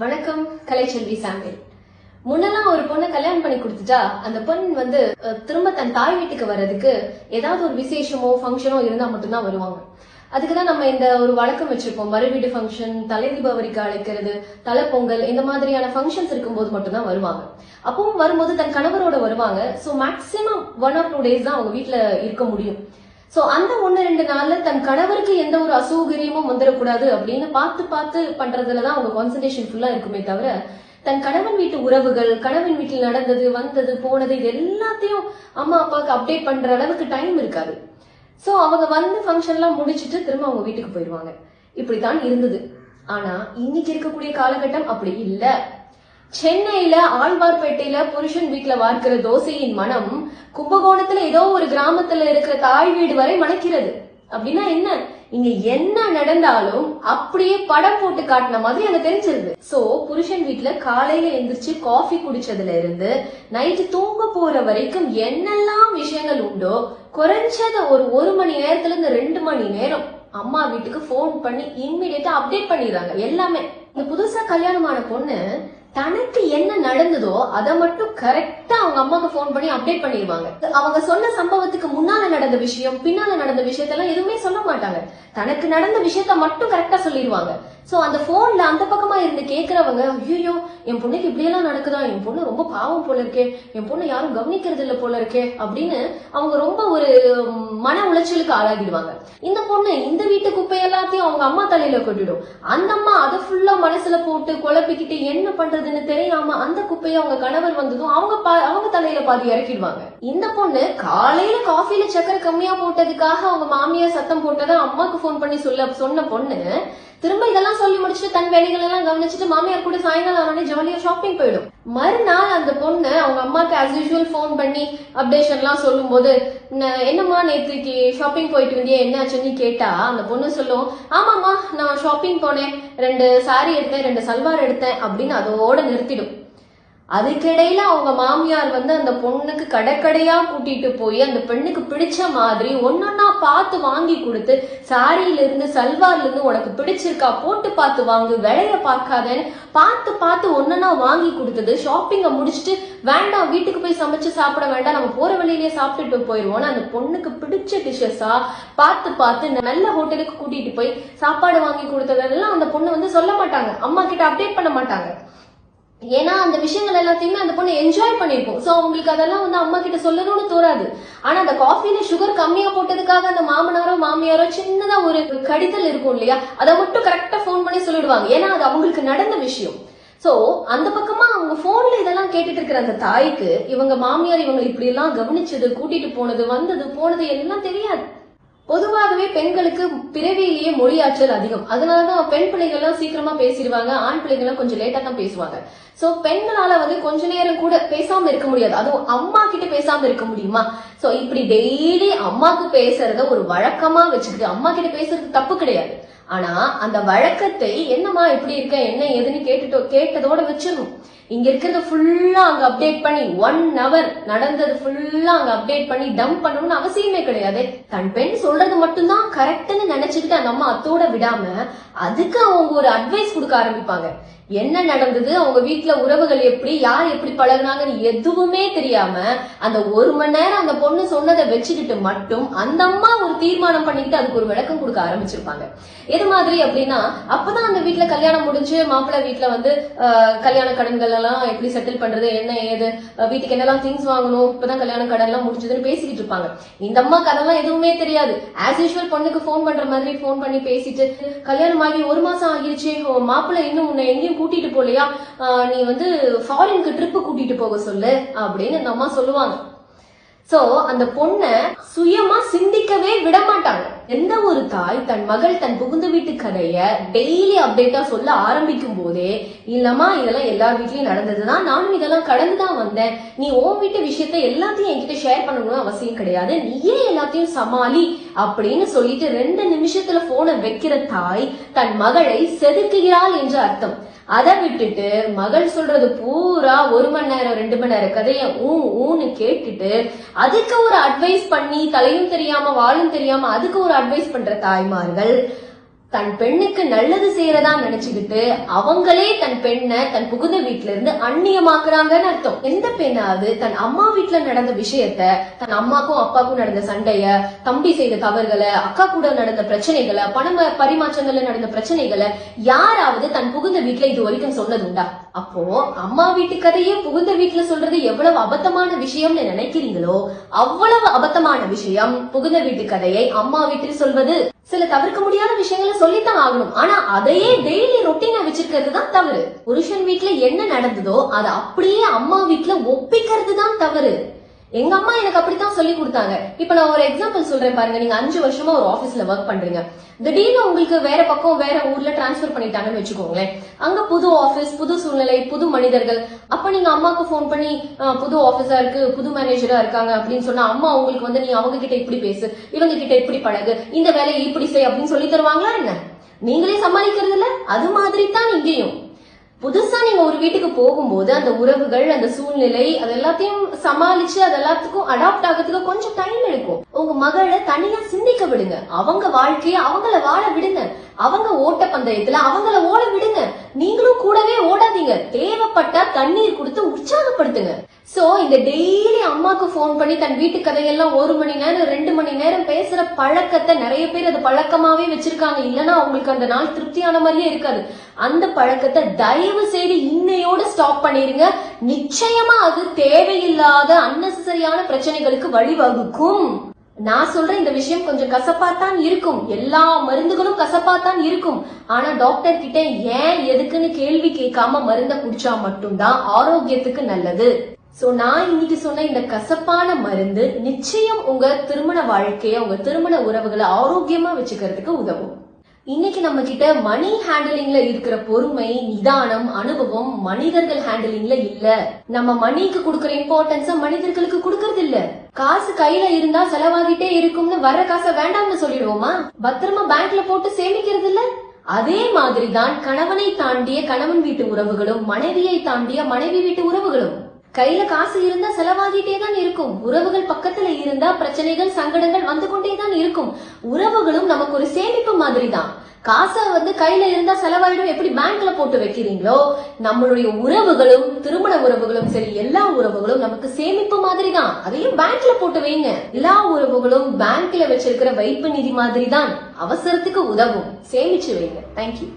வணக்கம் கலைச்செல்வி சாமியல் முன்னெல்லாம் ஒரு பொண்ணை கல்யாணம் பண்ணி கொடுத்துட்டா அந்த பெண் வந்து திரும்ப தன் தாய் வீட்டுக்கு வர்றதுக்கு ஏதாவது ஒரு விசேஷமோ ஃபங்க்ஷனோ இருந்தா மட்டும்தான் வருவாங்க. அதுக்கு தான் நம்ம இந்த ஒரு வழக்கம் வச்சிருப்போம். மறு வீடு ஃபங்க்ஷன் தலை தீபாவளிக்கு அழைக்கிறது தலை பொங்கல் இந்த மாதிரியான ஃபங்க்ஷன்ஸ் இருக்கும்போது மட்டும்தான் வருவாங்க. அப்பவும் வரும்போது தன் கணவரோட வருவாங்க. So maximum one or two days தான் அவங்க வீட்டில் இருக்க முடியும். சோ அந்த ஒன்னு ரெண்டு நாள்ல தன் கணவருக்கு எந்த ஒரு அசௌகரியமும் வந்துடக்கூடாது அப்படின்னு பார்த்து பார்த்து பண்றதுலதான் அவங்க கான்சன்ட்ரேஷன் ஃபுல்லா இருக்குமே தவிர தன் கணவன் வீட்டு உறவுகள் கணவன் வீட்டில் நடந்தது வந்தது போனது இது எல்லாத்தையும் அம்மா அப்பாவுக்கு அப்டேட் பண்ற அளவுக்கு டைம் இருக்காது. சோ அவங்க வந்து ஃபங்க்ஷன்லாம் முடிச்சிட்டு திரும்ப அவங்க வீட்டுக்கு போயிடுவாங்க. இப்படித்தான் இருந்தது. ஆனா இன்னைக்கு இருக்கக்கூடிய காலகட்டம் அப்படி இல்லை. சென்னையில ஆழ்வார்பேட்டையில புருஷன் வீட்டுல வார்க்கிற தோசையின் மனம் கும்பகோணத்துல ஏதோ ஒரு கிராமத்துல இருக்கிற தாய் வீடு வரை மணக்கிறது. அப்படின்னா என்ன? இங்க என்ன நடந்தாலும் அப்படியே படம் போட்டு காட்டின மாதிரி அங்க தெரிஞ்சிருது. சோ புருஷன் வீட்டுல காலையில எந்திரிச்சு காஃபி குடிச்சதுல இருந்து நைட்டு தூங்க போற வரைக்கும் என்னெல்லாம் விஷயங்கள் உண்டோ குறைஞ்சது ஒரு ஒரு மணி நேரத்துல இருந்து ரெண்டு மணி நேரம் அம்மா வீட்டுக்கு ஃபோன் பண்ணி இம்மிடியட்டா அப்டேட் பண்ணிடுறாங்க எல்லாமே. இந்த புதுசா கல்யாணமான பொண்ணு தனக்கு என்ன நடந்ததோ அதை மட்டும் கரெக்டா அவங்க அம்மாக்கு ஃபோன் பண்ணி அப்டேட் பண்ணிடுவாங்க. அவங்க சொன்ன சம்பவத்துக்கு முன்னால நடந்த விஷயம் பின்னால நடந்த விஷயத்தெல்லாம் எதுவுமே சொல்ல மாட்டாங்க. தனக்கு நடந்த விஷயத்த மட்டும் கரெக்டா சொல்லிடுவாங்க. சோ அந்த போன்ல அந்த பக்கமா இருந்து கேக்குறவங்க ஐயோ என் பொண்ணுக்கு இப்படி எல்லாம் நடக்குதா? என் பொண்ணு ரொம்ப பாவம் போல இருக்கே. என் பொண்ணு யாரும் கவனிக்கிறது இல்ல போல இருக்கே அப்படின்னு அவங்க ரொம்ப ஒரு மன உளைச்சலுக்கு ஆளாகிடுவாங்க. இந்த பொண்ணு இந்த வீட்டு குப்பையெல்லாம் எல்லாத்தையும் அவங்க அம்மா தலையில கொட்டிடும். அந்த அம்மா அதை ஃபுல்லா மனசுல போட்டு குழப்பிக்கிட்டு என்ன பண்றதுன்னு தெரியாம அந்த குப்பையை அவங்க கணவர் வந்ததும் அவங்க பா- அவங்க தலையில பாதி இறக்கிடுவாங்க. இந்த பொண்ணு காலையில காஃபில சக்கரை கம்மியா போட்டதுக்காக அவங்க மாமியார் சத்தம் போட்டதை அம்மாக்கு ஃபோன் பண்ணி சொல்ல சொன்ன பொண்ணு திரும்ப இதெல்லாம் சொல்லி முடிச்சுட்டு தன் வேலைகள் எல்லாம் கவனிச்சுட்டு மாமியார் கூட சாயங்காலம் ஆனோடனே ஜாலியா ஷாப்பிங் போயிடும். மறுநாள் அந்த பொண்ணு அவங்க அம்மாக்கு ஆஸ் யூஷுவல் ஃபோன் பண்ணி அப்டேஷன் எல்லாம் சொல்லும் போது என்னம்மா நேற்றுக்கு ஷாப்பிங் போயிட்டு வந்தியா என்ன ஆச்சுன்னு கேட்டா? அந்த பொண்ணு சொல்லும் ஆமாம்மா நான் ஷாப்பிங் போனேன். ரெண்டு சாரி எடுத்தேன் ரெண்டு சல்வார் எடுத்தேன் அப்படின்னு அதோட நிறுத்திடும். அதுக்கிடையில அவங்க மாமியார் வந்து அந்த பொண்ணுக்கு கடைக்கடையா கூட்டிட்டு போய் அந்த பெண்ணுக்கு பிடிச்ச மாதிரி ஒன்னொன்னா பார்த்து வாங்கி கொடுத்து சாரியில இருந்து சல்வார்ல இருந்து உனக்கு பிடிச்சிருக்கா? போட்டு பார்த்து வாங்கு விலைய பார்க்காதேன்னு பார்த்து பார்த்து ஒன்னொன்னா வாங்கி கொடுத்தது. ஷாப்பிங்க முடிச்சுட்டு வேண்டாம் வீட்டுக்கு போய் சமைச்சு சாப்பிட வேண்டாம் நம்ம போற வழியிலேயே சாப்பிட்டுட்டு போயிருவோம்னு அந்த பொண்ணுக்கு பிடிச்ச டிஷஸா பார்த்து பார்த்து நல்ல ஹோட்டலுக்கு கூட்டிட்டு போய் சாப்பாடு வாங்கி கொடுத்ததெல்லாம் அந்த பொண்ணு வந்து சொல்ல மாட்டாங்க. அம்மா கிட்ட அப்டேட் பண்ண மாட்டாங்க. ஏன்னா அந்த விஷயங்கள் எல்லாத்தையுமே அந்த பொண்ணு என்ஜாய் பண்ணிருக்கும். சோ அவங்களுக்கு அதெல்லாம் வந்து அம்மா கிட்ட சொல்லணும்னு தோறாது ஆனா அந்த காஃபில சுகர் கம்மியா போட்டதுக்காக அந்த மாமனாரோ மாமியாரோ சின்னதா ஒரு கடிதல் இருக்கும் இல்லையா? அதை மட்டும் கரெக்டா ஃபோன் பண்ணி சொல்லிடுவாங்க. ஏன்னா அது அவங்களுக்கு நடந்த விஷயம். சோ அந்த பக்கமா அவங்க போன்ல இதெல்லாம் கேட்டுட்டு இருக்கிற அந்த தாய்க்கு இவங்க மாமியார் இவங்க இப்படி எல்லாம் கவனிச்சது கூட்டிட்டு போனது வந்தது போனது எல்லாம் தெரியாது. பொதுவாகவே பெண்களுக்கு பிறவியிலேயே மொழியாற்றல் அதிகம். அதனாலதான் பெண் பிள்ளைகள்லாம் சீக்கிரமா பேசிடுவாங்க ஆண் பிள்ளைகள் கொஞ்சம் லேட்டா தான் பேசுவாங்க. சோ பெண்களால வந்து கொஞ்ச நேரம் கூட பேசாம இருக்க முடியாது. அதுவும் அம்மா கிட்ட பேசாம இருக்க முடியுமா? சோ இப்படி டெய்லி அம்மாக்கு பேசுறத ஒரு வழக்கமா வச்சுக்கிட்டு அம்மா கிட்ட பேசுறது தப்பு கிடையாது. ஆனா அந்த வழக்கத்தை என்னம்மா எப்படி இருக்க என்ன ஏதுன்னு கேட்டுட்டோ கேட்டதோட வச்சிடணும். இங்க இருக்கிறத ஃபுல்லா அங்க அப்டேட் பண்ணி ஒன் ஹவர் நடந்தது ஃபுல்லா அங்க அப்டேட் பண்ணி டம்ப் பண்ணணும்னு அவசியமே கிடையாது. தன் பெண் சொல்றது மட்டும்தான் கரெக்ட்னு நினைச்சுக்கிட்டு அந்த அம்மா அத்தோட விடாம அதுக்கு அவங்க ஒரு அட்வைஸ் கொடுக்க ஆரம்பிப்பாங்க. என்ன நடந்தது? அவங்க வீட்டுல உறவுகள் எப்படி? யார் எப்படி பழகுனாங்கன்னு எதுவுமே தெரியாம அந்த ஒரு மணி நேரம் அந்த பொண்ணு சொன்னதை வச்சுக்கிட்டு மட்டும் அந்த அம்மா ஒரு தீர்மானம் பண்ணிக்கிட்டு அதுக்கு ஒரு விளக்கம் கொடுக்க ஆரம்பிச்சிருப்பாங்க. எது மாதிரி அப்படின்னா அப்பதான் அந்த வீட்டுல கல்யாணம் முடிஞ்சு மாப்பிள்ளை வீட்டுல வந்து கல்யாண கடன்கள் எல்லாம் எப்படி செட்டில் பண்றது என்ன ஏது வீட்டுக்கு என்னெல்லாம் திங்ஸ் வாங்கணும் இப்பதான் கல்யாண கடன் எல்லாம் முடிஞ்சதுன்னு பேசிக்கிட்டு இருப்பாங்க. இந்த அம்மா கதெல்லாம் எதுவுமே தெரியாது. ஆஸ் யூஷுவல் பொண்ணுக்கு ஃபோன் பண்ற மாதிரி ஃபோன் பண்ணி பேசிட்டு கல்யாணம் ஆகி ஒரு மாசம் ஆகிருச்சு மாப்பிள்ளை இன்னும் உன்னை எங்கேயும் கூட்டிட்டு போலையா நீ வந்து ஃபாரினுக்கு ட்ரிப்பு கூட்டிட்டு போக சொல்லு அப்படின்னு இந்த அம்மா சொல்லுவாங்க. சோ அந்த பொண்ண சுயமா சிந்திக்கவே விட மாட்டாங்க எந்த ஒரு தாய் தன் மகள் தன் புகுந்த வீட்டு கதைய டெய்லி அப்டேட்டா சொல்ல ஆரம்பிக்கும் போதே இல்லம்மா இதெல்லாம் எல்லார் வீட்லயும் நடந்ததுதான் நானும் இதெல்லாம் கடந்துதான் வந்தேன். நீ உன் வீட்டு விஷயத்த எல்லாத்தையும் என்கிட்ட ஷேர் பண்ணணும்னு அவசியம் கிடையாது. நீயே எல்லாத்தையும் சமாளி அப்படின்னு சொல்லிட்டு ரெண்டு நிமிஷத்துல போனை வைக்கிற தாய் தன் மகளை செதுக்குகிறாள் என்று அர்த்தம். அதை விட்டுட்டு மகள் சொல்றது பூரா ஒரு மணி நேரம் ரெண்டு மணி நேரம் கதைய ஊ ஊன்னு கேட்டுட்டு அதுக்கு ஒரு அட்வைஸ் பண்ணி தலையும் தெரியாம வாழும் தெரியாம அதுக்கு ஒரு அட்வைஸ் பண்ற தாய்மார்கள். தன் பெண்ணுக்கு நல்லது செய்யறதா நினைச்சுக்கிட்டு அவங்களே தன் பெண்ணை தன் புகுந்த வீட்டுல இருந்து அந்நியமாக்குறாங்கன்னு அர்த்தம். எந்த பெண்ணாவது தன் அம்மா வீட்டுல நடந்த விஷயத்த தன் அம்மாக்கும் அப்பாக்கும் நடந்த சண்டைய தம்பி செய்த தவறுகளை அக்கா கூட நடந்த பிரச்சனைகளை பண பரிமாற்றங்கள்ல நடந்த பிரச்சனைகளை யாராவது தன் புகுந்த வீட்டுல இது வரைக்கும் சொன்னதுண்டா அப்போ அம்மா வீட்டு கதையே புகுந்த வீட்டுல சொல்றது எவ்வளவு அபத்தமான விஷயம்னு நினைக்கிறீங்களோ அவ்வளவு அபத்தமான விஷயம் புகுந்த வீட்டு கதையை அம்மா வீட்டில் சொல்வது. சில தவிர்க்க முடியாத விஷயங்களை சொல்லித்தான் ஆகணும். ஆனா அதையே டெய்லி ரொட்டீனா வச்சிருக்கிறது தான் தவறு. புருஷன் வீட்டுல என்ன நடந்ததோ அதை அப்படியே அம்மா வீட்டுல ஒப்பிக்கிறது தான் தவறு. எங்க அம்மா எனக்கு அப்படித்தான் சொல்லி கொடுத்தாங்க. இப்ப நான் ஒரு எக்ஸாம்பிள் சொல்றேன் பாருங்க. நீங்க அஞ்சு வருஷமா ஒரு ஆபீஸ்ல ஒர்க் பண்றீங்க. திடீர்னு உங்களுக்கு வேற பக்கம் வேற ஊர்ல டிரான்ஸ்பர் பண்ணிட்டாங்கன்னு வச்சுக்கோங்களேன். அங்க புது ஆபீஸ் புது சூழ்நிலை புது மனிதர்கள். அப்ப நீங்க அம்மாக்கு ஃபோன் பண்ணி புது ஆபீஸா இருக்கு புது மேனேஜரா இருக்காங்க அப்படின்னு சொன்னா அம்மா உங்களுக்கு வந்து நீ அவங்க கிட்ட இப்படி பேசு இவங்க கிட்ட இப்படி பழகு இந்த வேலையை இப்படி செய் அப்படின்னு சொல்லி தருவாங்களா என்ன? நீங்களே சமாளிக்கிறது இல்ல அது மாதிரி தான் இங்கேயும். புதுசா நீங்க ஒரு வீட்டுக்கு போகும்போது அந்த உறவுகள் அந்த சூழ்நிலை அது எல்லாத்தையும் சமாளிச்சு அது எல்லாத்துக்கும் அடாப்ட் ஆகிறதுக்கு கொஞ்சம் டைம் எடுக்கும். உங்க மகளை தனியா சிந்திக்க விடுங்க. அவங்க வாழ்க்கைய அவங்கள வாழ விடுங்க. அவங்க ஓட்ட பந்தயத்துல அவங்கள ஓட விடுங்க. நீங்களும் கூடவே ஓடாதீங்க. தேவைப்பட்டா தண்ணீர் கொடுத்து உற்சாகப்படுத்துங்க. சோ இந்த டெய்லி அம்மாக்கு ஃபோன் பண்ணி தன் வீட்டு கதையெல்லாம் ஒரு மணி நேரம் ரெண்டு மணி நேரம் பேசுற பழக்கத்தை நிறைய பேர் அது பழக்கமாவே வச்சிருக்காங்க. இல்லைன்னா அவங்களுக்கு அந்த நாள் திருப்தியான மாதிரியே இருக்காது. அந்த பழக்கத்தை தயவு செய்து இன்னையோட ஸ்டாப் பண்ணிருங்க. நிச்சயமா அது தேவையில்லாத அன்னெசரியான பிரச்சனைகளுக்கு வழிவகுக்கும். நான் சொல்ற இந்த விஷயம் கொஞ்சம் கசப்பாத்தான் இருக்கும். எல்லா மருந்துகளும் கசப்பாத்தான் இருக்கும். ஆனா டாக்டர் கிட்ட ஏன் எதுக்குன்னு கேள்வி கேட்காம மருந்த குடிச்சா மட்டும்தான் ஆரோக்கியத்துக்கு நல்லது. சோ நான் இன்னைக்கு சொன்ன இந்த கசப்பான மருந்து நிச்சயம் உங்க திருமண வாழ்க்கைய உங்க திருமண உறவுகளை ஆரோக்கியமா வச்சுக்கிறதுக்கு உதவும். இன்னைக்கு நம்ம கிட்ட மணி ஹேண்டலிங்ல இருக்கிற பொறுமை நிதானம் அனுபவம் மனிதர்கள் ஹேண்டலிங்ல இல்ல. நம்ம மணிக்கு கொடுக்கற இம்பார்ட்டன்ஸ மனிதர்களுக்கு கொடுக்கறது இல்ல. காசு கையில இருந்தா செலவாகிட்டே இருக்கும்னு வர்ற காசை வேண்டாம்னு சொல்லிடுவோமா? பத்திரமா பேங்க்ல போட்டு சேமிக்கிறது இல்ல? அதே மாதிரிதான் கணவனை தாண்டிய கணவன் வீட்டு உறவுகளும் மனைவியை தாண்டிய மனைவி வீட்டு உறவுகளும். கையில காசு இருந்தா செலவாகிட்டே தான் இருக்கும். உறவுகள் பக்கத்துல இருந்தா பிரச்சனைகள் சங்கடங்கள் வந்து கொண்டே தான் இருக்கும். உறவுகளும் நமக்கு ஒரு சேமிப்பு மாதிரி தான் காசை வந்து கையில இருந்தா செலவாயிடும். எப்படி பேங்க்ல போட்டு வைக்கிறீங்களோ நம்மளுடைய உறவுகளும் திருமண உறவுகளும் சரி எல்லா உறவுகளும் நமக்கு சேமிப்பு மாதிரி தான் அதையும் பேங்க்ல போட்டு வைங்க. எல்லா உறவுகளும் பேங்க்ல வச்சிருக்கிற வைப்பு நிதி மாதிரி தான் அவசரத்துக்கு உதவும். சேமிச்சு வைங்க. தேங்க்யூ